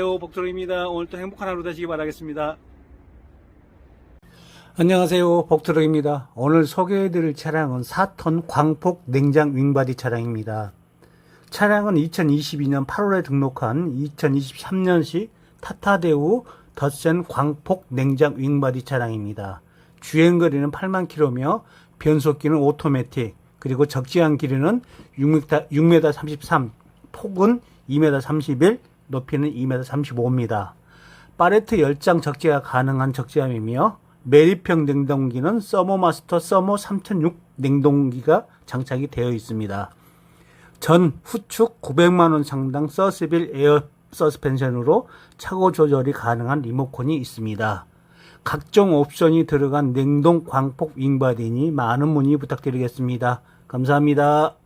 안녕하세요 복트럭입니다. 오늘도 행복한 하루 되시기 바라겠습니다. 안녕하세요 복트럭입니다. 오늘 소개해드릴 차량은 4톤 광폭 냉장 윙바디 차량입니다. 차량은 2022년 8월에 등록한 2023년식 타타데우 덧센 광폭 냉장 윙바디 차량입니다. 주행거리는 8만 킬로며 변속기는 오토매틱 그리고 적재한 길이는 6m, 6m 33 폭은 2m 31 높이는 2m 35입니다. 파레트 10장 적재가 가능한 적재함이며 매립형 냉동기는 서머마스터 서머 3006 냉동기가 장착이 되어 있습니다. 전 후축 900만원 상당 서스빌 에어 서스펜션으로 차고 조절이 가능한 리모컨이 있습니다. 각종 옵션이 들어간 냉동 광폭 윙바디니 많은 문의 부탁드리겠습니다. 감사합니다.